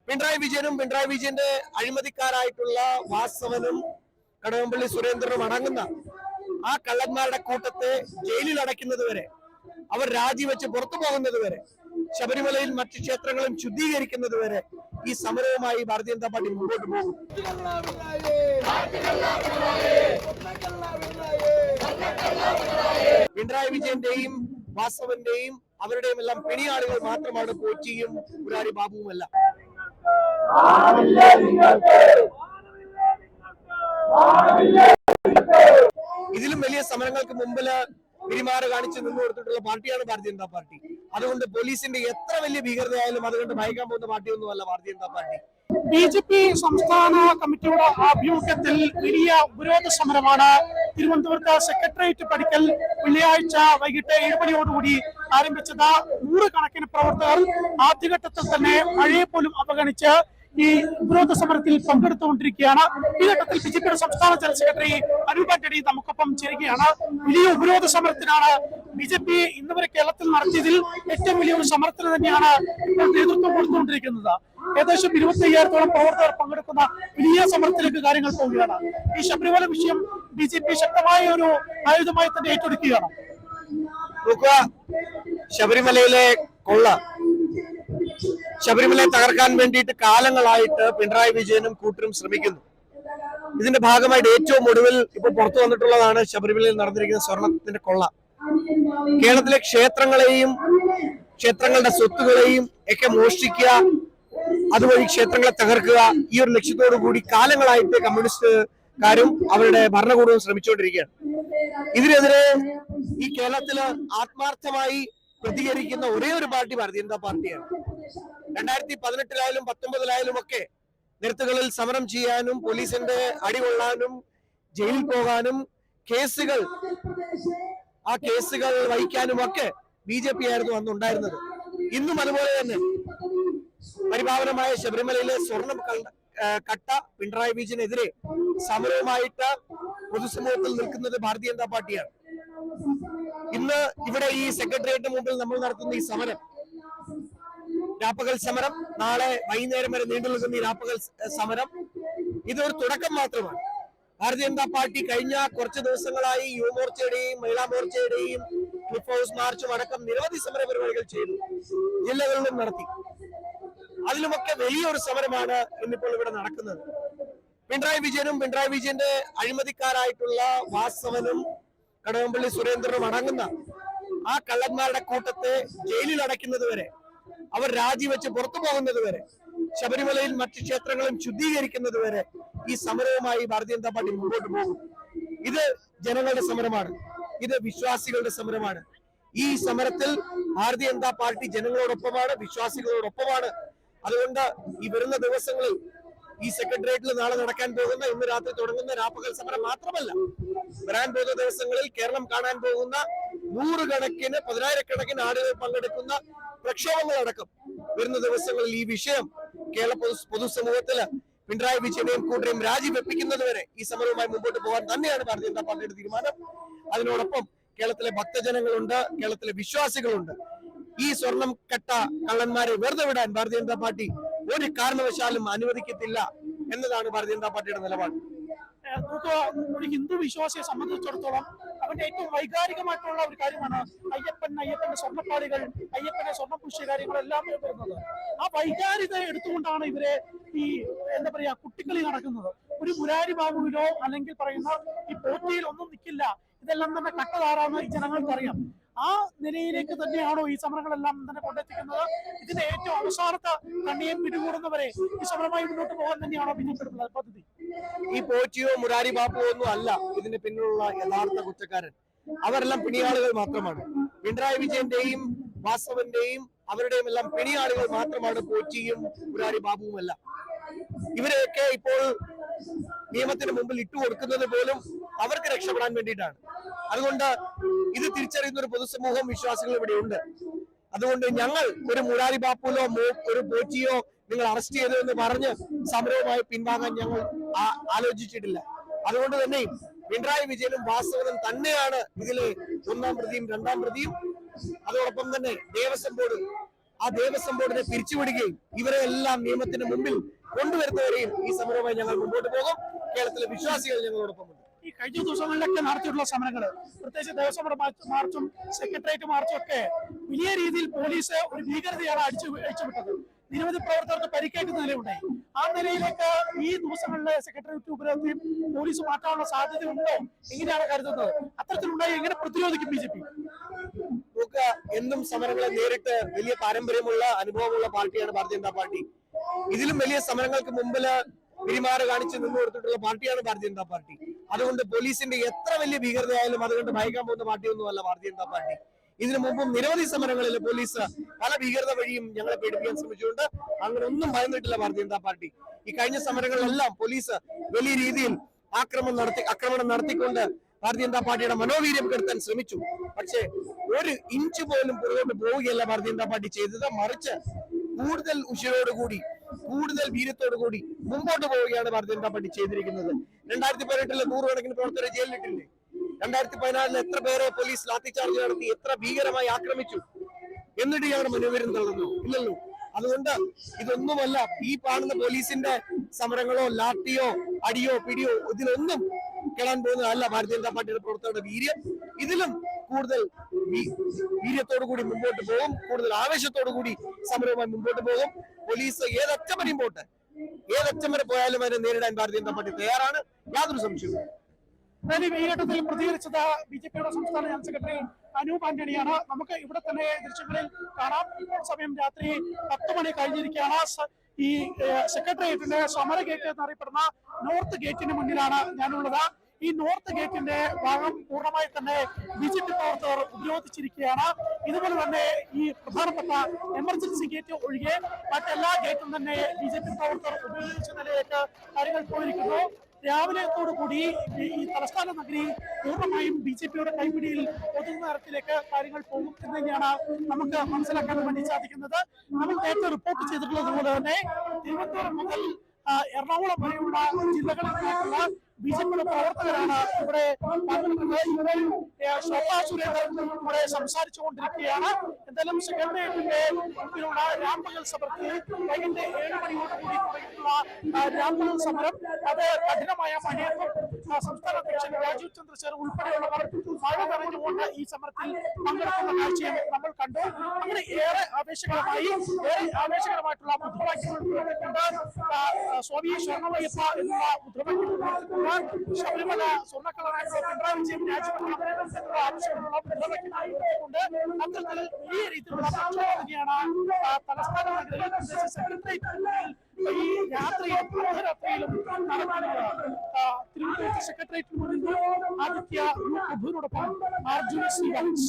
പിണറായി വിജയനും പിണറായി വിജയന്റെ അഴിമതിക്കാരായിട്ടുള്ള വാസവനും കടകംപള്ളി സുരേന്ദ്രനും അടങ്ങുന്ന ആ കള്ളന്മാരുടെ കൂട്ടത്തെ ജയിലിൽ അടയ്ക്കുന്നത് വരെ അവർ രാജിവെച്ച് പുറത്തു പോകുന്നത് വരെ ശബരിമലയിൽ മറ്റു ക്ഷേത്രങ്ങളും ശുദ്ധീകരിക്കുന്നത് വരെ ഈ സമരവുമായി ഭാരതീയ ജനതാ പാർട്ടി മുമ്പോട്ട് പോകും. പിണറായി വിജയന്റെയും വാസവന്റെയും അവരുടെയും എല്ലാം പിണിയാളുകൾ മാത്രമാണ് കോച്ചിയും മുരാരി ബാബുവുമല്ല ഇതിലും വലിയ സമരങ്ങൾക്ക് മുമ്പിൽ പിരിമാറ് കാണിച്ച് നിന്നു കൊടുത്തിട്ടുള്ള പാർട്ടിയാണ് ഭാരതീയ ജനതാ പാർട്ടി. അതുകൊണ്ട് പോലീസിന്റെ എത്ര വലിയ ഭീകരതയായാലും അതുകൊണ്ട് ഭയക്കാൻ പോകുന്ന പാർട്ടിയൊന്നുമല്ല Bharatiya Janata party. B J P സംസ്ഥാന കമ്മിറ്റിയുടെ ആഭിമുഖ്യത്തിൽ വലിയ ഉപരോധ സമരമാണ്. തിരുവനന്തപുരത്ത് സെക്രട്ടേറിയറ്റ് പടിക്കൽ വെള്ളിയാഴ്ച വൈകിട്ട് ഏഴ് മണിയോടുകൂടി ആരംഭിച്ചത്. നൂറുകണക്കിന് പ്രവർത്തകർ ആദ്യഘട്ടത്തിൽ തന്നെ മഴയെ പോലും അവഗണിച്ച് ഈ ഉപരോധ സമരത്തിൽ പങ്കെടുത്തുകൊണ്ടിരിക്കുകയാണ്. ഈ ഘട്ടത്തിൽ ബി ജെ പിയുടെ സംസ്ഥാന ജനറൽ സെക്രട്ടറി അനൂപ് ആന്റണി നമുക്കൊപ്പം ചേരുകയാണ്. വലിയ ഉപരോധ സമരത്തിനാണ് ബി ജെ പി ഇന്ന് വരെ കേരളത്തിൽ നടത്തിയതിൽ ഏറ്റവും വലിയൊരു സമരത്തിന് തന്നെയാണ് നേതൃത്വം കൊടുത്തുകൊണ്ടിരിക്കുന്നത്. ഏകദേശം ഇരുപത്തി അയ്യായിരത്തോളം പ്രവർത്തകർ പങ്കെടുക്കുന്ന വലിയ സമരത്തിലേക്ക് കാര്യങ്ങൾ പോവുകയാണ്. ഈ ശബരിമല വിഷയം ബി ജെ പി ശക്തമായ ഒരു ആയുധമായി തന്നെ ഏറ്റെടുക്കുകയാണ്. ശബരിമലയിലെ കൊള്ള. ശബരിമലയെ തകർക്കാൻ വേണ്ടിയിട്ട് കാലങ്ങളായിട്ട് പിണറായി വിജയനും കൂട്ടരും ശ്രമിക്കുന്നു. ഇതിന്റെ ഭാഗമായിട്ട് ഏറ്റവും ഒടുവിൽ ഇപ്പൊ പുറത്തു വന്നിട്ടുള്ളതാണ് ശബരിമലയിൽ നടന്നിരിക്കുന്ന സ്വർണത്തിന്റെ കൊള്ള. കേരളത്തിലെ ക്ഷേത്രങ്ങളെയും ക്ഷേത്രങ്ങളുടെ സ്വത്തുകളെയും ഒക്കെ മോഷ്ടിക്കുക അതുവഴി ക്ഷേത്രങ്ങളെ തകർക്കുക ഈ ഒരു ലക്ഷ്യത്തോടു കൂടി കാലങ്ങളായിട്ട് കമ്മ്യൂണിസ്റ്റുകാരും അവരുടെ ഭരണകൂടവും ശ്രമിച്ചുകൊണ്ടിരിക്കുകയാണ്. ഇതിനെതിരെ ഈ കേരളത്തിൽ ആത്മാർത്ഥമായി പ്രതികരിക്കുന്ന ഒരേ ഒരു പാർട്ടി ഭാരതീയ ജനതാ പാർട്ടിയാണ്. രണ്ടായിരത്തി പതിനെട്ടിലായാലും പത്തൊമ്പതിലായാലും ഒക്കെ നിരത്തുകളിൽ സമരം ചെയ്യാനും പോലീസിന്റെ അടികൊള്ളാനും ജയിലിൽ പോകാനും കേസുകൾ ആ കേസുകൾ വഹിക്കാനും ഒക്കെ ബി ജെ പി ആയിരുന്നു അന്ന് ഉണ്ടായിരുന്നത് ഇന്നും അതുപോലെ തന്നെ പരിപാവനമായ ശബരിമലയിലെ സ്വർണം കട്ട പിണറായി വിജയനെതിരെ സമരവുമായിട്ട് പൊതുസമൂഹത്തിൽ നിൽക്കുന്നത് ഭാരതീയ ജനതാ പാർട്ടിയാണ്. ഇന്ന് ഇവിടെ ഈ സെക്രട്ടേറിയറ്റിന് മുമ്പിൽ നമ്മൾ നടത്തുന്ന ഈ സമരം രാപ്പകൽ സമരം നാളെ വൈകുന്നേരം വരെ നീണ്ടു നിൽക്കുന്ന ഈ രാപ്പകൽ സമരം ഇതൊരു തുടക്കം മാത്രമാണ്. ഭാരതീയ ജനതാ പാർട്ടി കഴിഞ്ഞ കുറച്ച് ദിവസങ്ങളായി യുവമോർച്ചയുടെയും മഹിളാ മോർച്ചയുടെയും ക്ലിഫ് ഹൗസ് മാർച്ചും അടക്കം നിരവധി സമര പരിപാടികൾ ചെയ്തു. ജില്ലകളിലും നടത്തി. അതിലുമൊക്കെ വലിയൊരു സമരമാണ് ഇന്നിപ്പോൾ ഇവിടെ നടക്കുന്നത്. പിണറായി വിജയനും പിണറായി വിജയന്റെ അഴിമതിക്കാരായിട്ടുള്ള വാസവനും കടകംപള്ളി സുരേന്ദ്രനും അടങ്ങുന്ന ആ കള്ളന്മാരുടെ കൂട്ടത്തെ ജയിലിൽ അടയ്ക്കുന്നത് വരെ അവർ രാജിവെച്ച് പുറത്തു പോകുന്നത് വരെ ശബരിമലയിൽ മറ്റു ക്ഷേത്രങ്ങളും ശുദ്ധീകരിക്കുന്നത് വരെ ഈ സമരവുമായി ഭാരതീയ ജനതാ പാർട്ടി മുമ്പോട്ട് പോകും. ഇത് ജനങ്ങളുടെ സമരമാണ്. ഇത് വിശ്വാസികളുടെ സമരമാണ്. ഈ സമരത്തിൽ ഭാരതീയ ജനതാ പാർട്ടി ജനങ്ങളോടൊപ്പമാണ് വിശ്വാസികളോടൊപ്പമാണ്. അതുകൊണ്ട് ഈ വരുന്ന ദിവസങ്ങളിൽ ഈ സെക്രട്ടേറിയറ്റിൽ നാളെ നടക്കാൻ പോകുന്ന ഇന്ന് രാത്രി തുടങ്ങുന്ന രാപ്പകൽ സമരം മാത്രമല്ല വരാൻ പോകുന്ന ദിവസങ്ങളിൽ കേരളം കാണാൻ പോകുന്ന നൂറുകണക്കിന് പതിനായിരക്കണക്കിന് ആളുകൾ പങ്കെടുക്കുന്ന പ്രക്ഷോഭങ്ങളടക്കം വരുന്ന ദിവസങ്ങളിൽ ഈ വിഷയം കേരള പൊതു പൊതുസമൂഹത്തിൽ പിണറായി വിജയനെയും കൂട്ടരെയും രാജിവെപ്പിക്കുന്നത് വരെ ഈ സമരവുമായി മുമ്പോട്ട് പോകാൻ തന്നെയാണ് ഭാരതീയ ജനതാ പാർട്ടിയുടെ തീരുമാനം. അതിനോടൊപ്പം കേരളത്തിലെ ഭക്തജനങ്ങളുണ്ട് കേരളത്തിലെ വിശ്വാസികളുണ്ട്. ഈ സ്വർണം കെട്ട കള്ളന്മാരെ വെറുതെ വിടാൻ ഭാരതീയ ജനതാ പാർട്ടി ഒരു കാരണവശാലും അനുവദിക്കത്തില്ല എന്നതാണ് ഭാരതീയ ജനതാ പാർട്ടിയുടെ നിലപാട്. ഒരു ഹിന്ദു വിശ്വാസിയെ സംബന്ധിച്ചിടത്തോളം അവന്റെ ഏറ്റവും വൈകാരികമായിട്ടുള്ള ഒരു കാര്യമാണ് അയ്യപ്പൻ അയ്യപ്പന്റെ സ്വർണപ്പാളികൾ അയ്യപ്പന്റെ സ്വർണപുഷ്യ കാര്യങ്ങളെല്ലാം വരുന്നത്. ആ വൈകാരികത എടുത്തുകൊണ്ടാണ് ഇവരെ ഈ എന്താ പറയാ കുട്ടിക്കളി നടക്കുന്നത്. ഒരു മുരാരി ബാബുവിലോ അല്ലെങ്കിൽ പറയുന്ന ഈ പോറ്റിയിൽ ഒന്നും നിൽക്കില്ല. ഇതെല്ലാം തന്നെ കട്ടതാറാന്ന് ഈ ജനങ്ങൾക്ക് അറിയാം ആ നിലയിലേക്ക് തന്നെയാണോ ഈ സമരങ്ങളെല്ലാം തന്നെ കൊണ്ടെത്തിക്കുന്നത്? ഇതിന്റെ ഏറ്റവും അവസാനത്തെ കണ്ണിയെ പിടികൂടുന്നവരെ ഈ സമരമായി മുന്നോട്ട് പോകാൻ തന്നെയാണോ ബി പദ്ധതി ഈ പോറ്റിയോ മുരാരി ബാപ്പുവോ ഒന്നും അല്ല ഇതിന് പിന്നിലുള്ള യഥാർത്ഥ കുറ്റക്കാരൻ. അവരെല്ലാം പിണിയാളുകൾ മാത്രമാണ്. പിണറായി വിജയന്റെയും വാസവന്റെയും അവരുടെയും എല്ലാം പിണിയാളുകൾ മാത്രമാണ് പോറ്റിയും മുരാരി ബാബുവും ബാബുവുമല്ല ഇവരെയൊക്കെ ഇപ്പോൾ നിയമത്തിന് മുമ്പിൽ ഇട്ടുകൊടുക്കുന്നത് പോലും അവർക്ക് രക്ഷപ്പെടാൻ വേണ്ടിയിട്ടാണ്. അതുകൊണ്ട് ഇത് തിരിച്ചറിയുന്ന ഒരു പൊതുസമൂഹം വിശ്വാസികൾ ഇവിടെ ഉണ്ട്. അതുകൊണ്ട് ഞങ്ങൾ ഒരു മുരാരി ബാപ്പുലോ ഒരു പോറ്റിയോ നിങ്ങൾ അറസ്റ്റ് ചെയ്തു എന്ന് പറഞ്ഞ് സമരവുമായി പിൻവാങ്ങാൻ ഞങ്ങൾ ആലോചിച്ചിട്ടില്ല. അതുകൊണ്ട് തന്നെ പിണറായി വിജയനും വാസവനും തന്നെയാണ് ഇതിലെ ഒന്നാം പ്രതിയും രണ്ടാം പ്രതിയും. അതോടൊപ്പം തന്നെ ദേവസ്വം ബോർഡ് ആ ദേവസ്വം ബോർഡിനെ പിരിച്ചുവിടുകയും ഇവരെ എല്ലാം നിയമത്തിന് മുമ്പിൽ കൊണ്ടുവരുന്നവരെയും ഈ സമരവുമായി ഞങ്ങൾ മുമ്പോട്ട് പോകും. കേരളത്തിലെ വിശ്വാസികൾ ഞങ്ങളോടൊപ്പമുണ്ട് ഈ കഴിഞ്ഞ ദിവസങ്ങളിലൊക്കെ നടത്തിയിട്ടുള്ള സമരങ്ങൾ പ്രത്യേകിച്ച് ദേവസ്വം മാർച്ചും സെക്രട്ടേറിയറ്റ് മാർച്ചും ഒക്കെ വലിയ രീതിയിൽ പോലീസ് ഒരു ഭീകരതയാണ് അടിച്ചു അഴിച്ചുവിട്ടത് നിരവധി പ്രവർത്തകർക്ക് പരിക്കേക്കുന്ന നിലയുണ്ടായി ആ നിലയിലേക്ക് ഈ ദിവസങ്ങളിലെ സെക്രട്ടേറിയറ്റ് ഉപരോധത്തെയും പോലീസ് മാറ്റാനുള്ള സാധ്യത ഉണ്ടോ എങ്ങനെയാണ് കരുതുന്നത്? അത്തരത്തിലുണ്ടായി എങ്ങനെ പ്രതിരോധിക്കും ബി ജെ പി? എന്നും സമരങ്ങളെ നേരിട്ട് വലിയ പാരമ്പര്യമുള്ള അനുഭവമുള്ള പാർട്ടിയാണ് ഭാരതീയ ജനതാ പാർട്ടി. ഇതിലും വലിയ സമരങ്ങൾക്ക് മുമ്പിൽ പിരിമാറ കാണിച്ച് നിന്നു കൊടുത്തിട്ടുള്ള പാർട്ടിയാണ് ഭാരതീയ ജനതാ പാർട്ടി. അതുകൊണ്ട് പോലീസിന്റെ എത്ര വലിയ ഭീകരതയായാലും അതുകൊണ്ട് ഭയക്കാൻ പോകുന്ന പാർട്ടിയൊന്നുമല്ല ഭാരതീയ ജനതാ പാർട്ടി. ഇതിനു മുമ്പും നിരവധി സമരങ്ങളിൽ പോലീസ് പല ഭീകരത വഴിയും ഞങ്ങളെ പേടിപ്പിക്കാൻ ശ്രമിച്ചുകൊണ്ട് അങ്ങനെ ഒന്നും ഭയന്നിട്ടില്ല ഭാരതീയ ജനതാ പാർട്ടി. ഈ കഴിഞ്ഞ സമരങ്ങളിലെല്ലാം പോലീസ് വലിയ രീതിയിൽ ആക്രമണം നടത്തി ആക്രമണം നടത്തിക്കൊണ്ട് ഭാരതീയ ജനതാ പാർട്ടിയുടെ മനോവീര്യം കെടുത്താൻ ശ്രമിച്ചു. പക്ഷേ ഒരു ഇഞ്ച് പോലും പുറകോട്ട് പോവുകയല്ല ഭാരതീയ ജനതാ പാർട്ടി ചെയ്തത്. മറിച്ച് കൂടുതൽ ഉശിരോടുകൂടി കൂടുതൽ വീര്യത്തോടുകൂടി മുമ്പോട്ട് പോവുകയാണ് ഭാരതീയ ജനതാ പാർട്ടി ചെയ്തിരിക്കുന്നത്. രണ്ടായിരത്തി പതിനെട്ടിലെ നൂറുകണക്കിന് പ്രവർത്തകരെ ജയിലിലിട്ടില്ലേ രണ്ടായിരത്തി പതിനാലിൽ എത്ര പേരെ പോലീസ് ലാത്തിചാർജ് നടത്തി എത്ര ഭീകരമായി ആക്രമിച്ചു എന്നിട്ട് ഞങ്ങളുടെ തള്ളുന്നു ഇല്ലല്ലോ. അതുകൊണ്ട് ഇതൊന്നുമല്ല ഈ കാണുന്ന പോലീസിന്റെ സമരങ്ങളോ ലാത്തിയോ അടിയോ പിടിയോ ഇതിലൊന്നും കേളാൻ പോകുന്നതല്ല ഭാരതീയ ജനതാ പാർട്ടിയുടെ പ്രവർത്തകരുടെ വീര്യം. ഇതിലും കൂടുതൽ വീര്യത്തോടു കൂടി മുമ്പോട്ട് പോകും. കൂടുതൽ ആവേശത്തോടു കൂടി സമരവുമായി മുമ്പോട്ട് പോകും. പോലീസ് ഏതറ്റം വരെയും പോട്ടെ. ഏതറ്റം വരെ പോയാലും അതിനെ നേരിടാൻ ഭാരതീയ ജനതാ പാർട്ടി തയ്യാറാണ്. യാതൊരു സംശയവും എന്നാലും ഈ ഘട്ടത്തിൽ പ്രതികരിച്ചത് ബി ജെ പിയുടെ സംസ്ഥാന ജനറൽ സെക്രട്ടറി അനൂപ് ആന്റണിയാണ് നമുക്ക് ഇവിടെ തന്നെ ദൃശ്യങ്ങളിൽ കാണാം. സമയം രാത്രി പത്ത് മണി കഴിഞ്ഞിരിക്കുകയാണ്. ഈ സെക്രട്ടേറിയറ്റിന്റെ സമര ഗേറ്റ് എന്നറിയപ്പെടുന്ന നോർത്ത് ഗേറ്റിന് മുന്നിലാണ് ഞാനുള്ളത്. ഈ നോർത്ത് ഗേറ്റിന്റെ ഭാഗം പൂർണമായി തന്നെ ബി ജെ പി പ്രവർത്തകർ ഉപരോധിച്ചിരിക്കുകയാണ്. ഇതുപോലെ തന്നെ ഈ പ്രധാനപ്പെട്ട എമർജൻസി ഗേറ്റ് ഒഴികെ മറ്റെല്ലാ ഗേറ്റും തന്നെ ബി ജെ പി പ്രവർത്തകർ ഉപയോഗിച്ച നിലയിലേക്ക് കാര്യങ്ങൾ പോയിരിക്കുന്നു. രാവിലെത്തോടു കൂടി ഈ തലസ്ഥാന നഗരി പൂർണമായും ബി ജെ പിയുടെ കൈപിടിയിൽ ഒതുങ്ങുന്ന തരത്തിലേക്ക് കാര്യങ്ങൾ പോകും എന്ന് തന്നെയാണ് നമുക്ക് മനസ്സിലാക്കാൻ വേണ്ടി സാധിക്കുന്നത്. നമ്മൾ നേരത്തെ റിപ്പോർട്ട് ചെയ്തിട്ടുള്ളത് പോലെ തന്നെ തിരുവനന്തപുരം മുതൽ എറണാകുളം വരെയുള്ള ജില്ലകളിൽ നിന്നുള്ള ബി ജെ പ്രവർത്തകരാണ് ഇവിടെ ശോഭാ സുരേന്ദ്രൻ ഇവിടെ സംസാരിച്ചുകൊണ്ടിരിക്കുകയാണ്. എന്തായാലും സെക്രട്ടേറിയറ്റിന്റെ മുമ്പിലുള്ള രാംപകൽ സമരത്തിൽ വൈകിട്ട് ഏഴ് മണിയോട് കൂടി തുടങ്ങിയിട്ടുള്ള രാംപകൽ സമരം. അത് കഠിനമായ മഴയത്തും സംസ്ഥാന അധ്യക്ഷൻ രാജീവ് ചന്ദ്രശേഖർ ഉൾപ്പെടെയുള്ളവർ മഴ നനഞ്ഞുകൊണ്ട് ഈ സമരത്തിൽ പങ്കെടുക്കുന്ന കാഴ്ചയും നമ്മൾ കണ്ടു. അങ്ങനെ ഏറെ ആവേശകരമായി ഏറെ ആവേശകരമായിട്ടുള്ള മുദ്രാവാക്യങ്ങൾ സ്വാമി സ്വർണമയ്യപ്പ എന്നുള്ള മുദ്രാവാക്യം ഉയർത്തിക്കൊണ്ട് ശബരിമല സ്വർണക്കളറായിട്ടുള്ള പിണറായി വിജയൻ രാജിവെക്കണം എന്നുള്ള ആവശ്യമുള്ള മുദ്രാവാക്യങ്ങൾ ഉയർത്തിക്കൊണ്ട് അത്തരത്തിൽ വലിയ രീതിയിലുള്ള പ്രക്ഷോഭം തന്നെയാണ് ആ, തലസ്ഥാന നഗരത്തിൽ പ്രദേശ സെക്രട്ടേറിയറ്റിൽ ഈ രാത്രിയിലും അർദ്ധരാത്രിയിലും നടക്കുന്നത് തിരുവനന്തപുരത്ത് സെക്രട്ടേറിയറ്റിന് മുന്നിൽ ആദിത്യ പ്രഭുവിനോടൊപ്പം അർജുൻ സി വത്സ്